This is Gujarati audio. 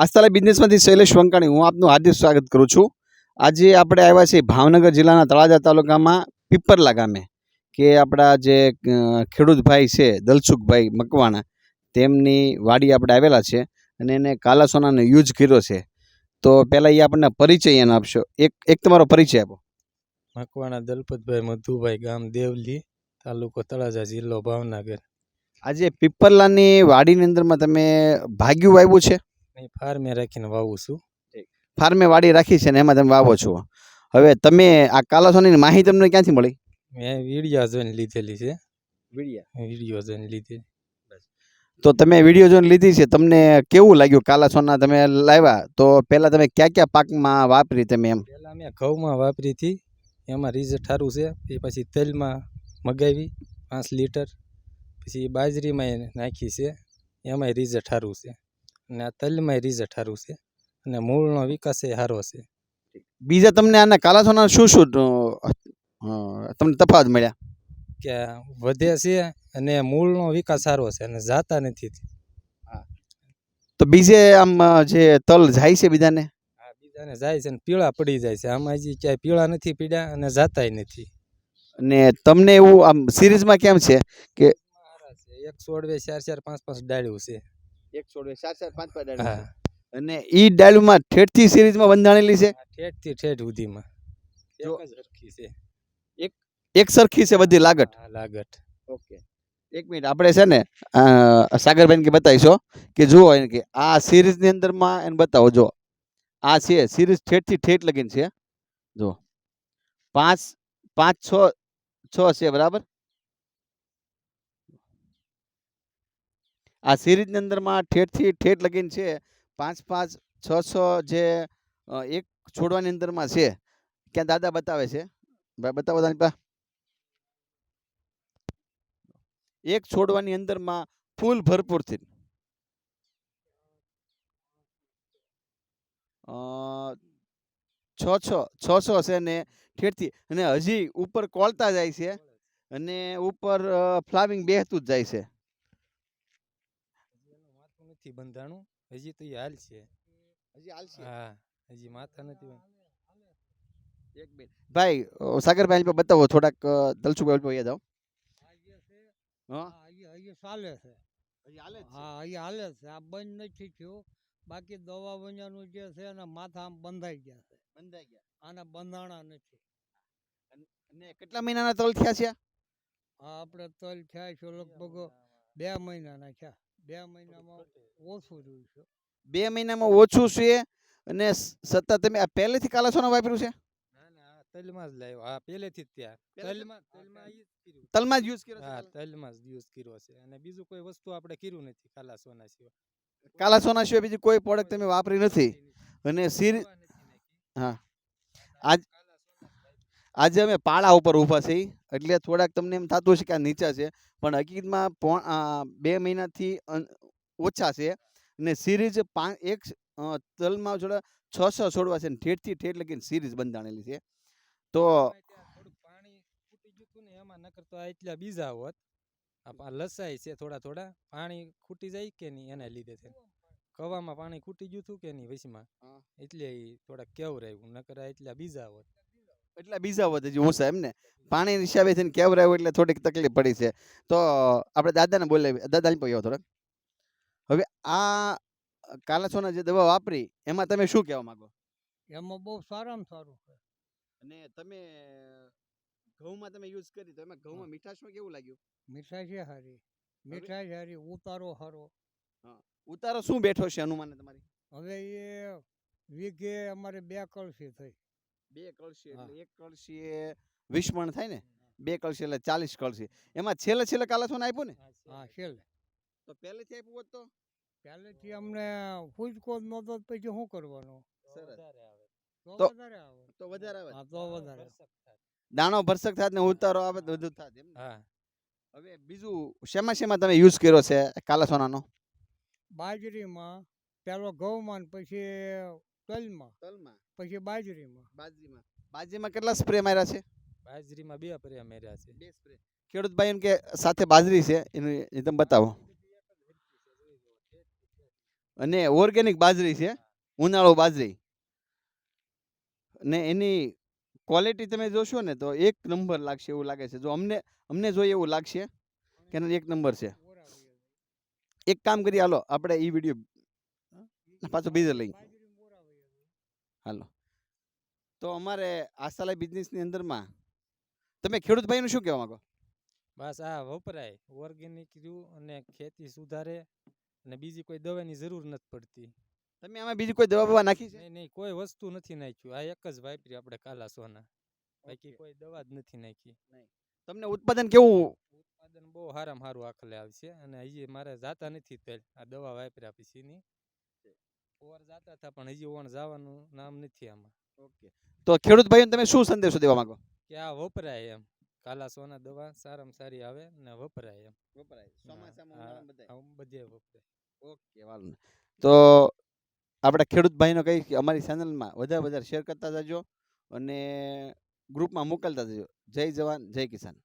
આસ્થાલા બિઝનેસમાંથી શૈલેષ વંકાણી હું આપનું હાર્દિક સ્વાગત કરું છું. આજે આપણે આવ્યા છીએ ભાવનગર જિલ્લાના તળાજા તાલુકામાં પીપરલા ગામે કે આપણા જે ખેડૂત ભાઈ છે દલસુખભાઈ મકવાણા તેમની વાડી આપણે આવેલા છે અને એને કાલા સોનાનો યુઝ કર્યો છે. તો પહેલાં એ આપણને પરિચય એને આપશો. એક એક તમારો પરિચય આપો. મકવાણા દલપતભાઈ મધુભાઈ ગામ દેવલી તાલુકો તળાજા જિલ્લો ભાવનગર. આજે પીપરલાની વાડીની અંદરમાં તમે ભાગ્યું વાવ્યું છે? ફાર્મે રાખીને વાવું છું. ફાર્મે વાડી રાખી છે ને એમાં તમે વાવો છો. હવે તમે આ કાલાસોની માહિતી તમને ક્યાંથી મળી? મેં વીડિયો જોઈને લીધેલી છે. વિડીયા? વીડિયો જોઈને લીધેલી. તો તમે વીડિયો જોઈને લીધી છે તમને કેવું લાગ્યું કાલા સોના તમે લાવ્યા? તો પહેલાં તમે કયા કયા પાકમાં વાપરી તમે એમ? પહેલાં મેં ઘઉંમાં વાપરી હતી. એમાં રિઝલ્ટ સારું છે. એ પછી તેલમાં મગાવી પાંચ લીટર. પછી બાજરીમાં નાખી છે. એમાંય રિઝલ્ટ સારું છે. અને આ તલમાંય રિઝલ્ટ સારું છે અને મૂળનો વિકાસ એ સારો છે. બીજા તમને આના કાલાસોના શું શું તમને તફાવત મળ્યા? કે વધે છે અને મૂળનો વિકાસ સારો છે અને જાતા નથી. તો બીજે આમ જે તલ જાય છે બીજાને? બીજાને જાય છે અને પીળા પડી જાય છે. આમાં હજી ક્યાંય પીળા નથી પીડ્યા અને જાતાય નથી. અને તમને એવું આમ સિરીઝમાં કેમ છે? સારા એકસો એક છોડવે ચાર ચાર પાંચ પાંચ ડાળ્યું છે. એક છોડવે ચાર ચાર પાંચ પાંચ હા. અને ઈ ડાળુમાં ઠેઠથી સિરીઝમાં બંધાણેલી છે? ઠેઠથી ઠેઠ સુધીમાં એક જ છે. એક સરખી છે બધી લાગત? આ લાગટ ઓકે. એક મિનિટ આપણે છે ને સાગરબેન કે બતાવીશો કે જુઓ એને કે આ સિરીઝની અંદરમાં એને બતાવો જો આ છે સિરીઝ ઠેઠથી ઠેઠ લગીન છે. જો પાંચ પાંચ છ છ છે બરાબર? આ સિરીઝની અંદરમાં ઠેઠથી ઠેઠ લગીન છે. પાંચ પાંચ, છ છ જે એક છોડવાની અંદરમાં છે. ક્યાં દાદા બતાવે છે? બતાવો તારી એક છોડવાની અંદરમાં ફૂલ ભરપૂરથી છ છ છ છ છે ને ઠેઠથી અને હજી ઉપર કોળતા જાય છે. અને ઉપર ફ્લાવિંગ બેહતું જ જાય છે. નથી બંધાણું? હજી તો એ હાલ છે. હજી હાલશે હા હજી માથા નથી એક મિનિટ. ભાઈ સાગરભાઈ પર બતાવો થોડાક દલસુભાઈ પર યાદ આવો. હા અહીંયા ચાલે છે. હજી હાલે છે. હા અહીંયા હાલે છે. આ બંધ નથી થયું. બાકી દવા વંજાનું જે છે એના માથા આમ બંધાઈ ગયા છે. બંધાઈ ગયા. આના બંધાણા નથી. અને કેટલા મહિનાના તલ થયા છે? આ આપણે તલ થયા છે લગભગ બે મહિનાના થયા. બે મહિનામાં ઓછું રહ્યું છે. બે મહિનામાં ઓછું છે અને સત્તા તમે આ પહેલેથી કાલા સોના વાપર્યું છે? ના ના તલમાં જ લાવ્યો. હા પહેલેથી જ ત્યાં. તલમાં જ કર્યું. તલમાં જ યુઝ કર્યો હા તલમાં જ યુઝ કર્યો છે. અને બીજું કોઈ વસ્તુ આપણે કર્યું નથી કાલા સોના સિવાય. કાલા સોના સિવાય બીજી કોઈ પ્રોડક્ટ તમે વાપરી નથી. અને સિરી. હા. આજ-. આજે અમે પાળા ઉપર ઊભા છીએ. એટલે થોડાક તમને એમ થતું હશે કે આ નીચા છે. પણ હકીકતમાં બે મહિનાથી ઓછા છે. ને સિરીઝ પાંચ એક તલમાં જોડે છ છ છોડવા છે ને ઠેઠથી ઠેઠ લગીને સિરીઝ બંધાણેલી છે. તો પાણી ખૂટી ગયું હતું ને એમાં નકર તો એટલા બીજા હોત. લસાય છે થોડા થોડા. પાણી ખૂટી જાય કે નહીં એના લીધે છે. કવામાં પાણી ખૂટી ગયું હતું કે નહીં વચમાં એટલે થોડા કેવું રહ્યું નકર એટલા બીજા હોત. એટલા બીજા વધે છે ઊંચા એમ ને પાણી હિસાબે થઈને કેવરાયું એટલે થોડીક તકલીફ પડી છે. તો આપણે દાદાને બોલાવી દાદાને પહોંચ્યો થોડાક. હવે આ કાલાસોના જે દવા વાપરી એમાં તમે શું કહેવા માંગો? એમાં બહુ સારામાં સારું છે. અને તમે ઘઉંમાં તમે યુઝ કરી તો એમાં ઘઉંમાં મીઠાશમાં કેવું લાગ્યું? મીઠાઈ છે મીઠાશ સારી ઉતારો હા. ઉતારો શું બેઠો છે અનુમાન તમારી? હવે એ વીઘે અમારે બે કળશી થઈ. બે કળશી એટલે એક કળશી એ વીસ થાય ને? બે કળશી એટલે ચાલીસ કળશી. એમાં છેલ્લે છેલ્લે કાલાસોન આપ્યું ને? હા છેલ્લે. તો પહેલેથી આપ્યું હોત તો? પહેલેથી અમને ફૂચકો જ નહોતો તો પછી શું કરવાનું? તો સરસ. વધારે આવે. તો વધારે આવે. તો વધારે આવે. હા તો વધારે દાણો ભરસક થાય ને ઉતારો આવે તો વધુ થાય એમ હા. હવે બીજું શેમાં શેમાં તમે યુઝ કર્યો છે કાલાસોનાનો બાજરીમાં પેલો ઘઉંમાં પછી તલમાં. તલમાં. પછી બાજરીમાં. બાજરીમાં. બાજરીમાં કેટલા સ્પ્રે માર્યા છે? બાજરીમાં બે સ્પ્રે માર્યા છે. બે સ્પ્રે. ખેડૂત ભાઈ એમ કે સાથે બાજરી છે એનું એ તમે બતાવો. અને ઓર્ગેનિક બાજરી છે ઉનાળો બાજરી. ને એની ક્વોલિટી તમે જોશો ને તો એક નંબર લાગશે એવું લાગે છે. જો અમને અમને જોઈએ એવું લાગશે કે ના, એક નંબર છે. એક કામ કરી હાલો આપણે એ વીડિયો પાછો બીજો લઈ બાજરીમાં ઓરા વહી જાય. હાલો. તો અમારે આશાલાય બિઝનેસની અંદરમાં તમે ખેડૂત ભાઈનું શું કહેવા માંગો? બસ આ વપરાય. ઓર્ગેનિક રહ્યું અને ખેતી સુધારે અને બીજી કોઈ દવાની જરૂર નથી પડતી. તમે આમાં બીજી કોઈ દવા બવા નાખી છે? નહીં કોઈ વસ્તુ નથી નાખ્યું. આ એક જ વાપરી આપણે કાલા સોના. બાકી કોઈ દવા જ નથી નાખી. તમને ઉત્પાદન કેવું ઉત્પાદન બહુ સારામાં સારું આખલે આવશે અને હજી મારે જાતા નથી તેલ. આ દવા વાપર્યા પછીની ઓર જાતા હતા પણ હજી ઓણ જવાનું નામ નથી આમાં. તો ખેડૂત ભાઈઓને તમે શું સંદેશો દેવા માંગો? કે આ વપરાય એમ. કાલા સોના દવા સારામાં સારી આવે ને વપરાય એમ. વપરાય. ચોમાસામાં, હા, બધે વપરાય. ઓકે નહીં. તો આપણા ખેડૂત ભાઈનો કહીશ કે અમારી ચેનલમાં વધારે વધારે શેર કરતા જજો અને ગ્રુપમાં મોકલતા જજો. જય જવાન જય કિસાન.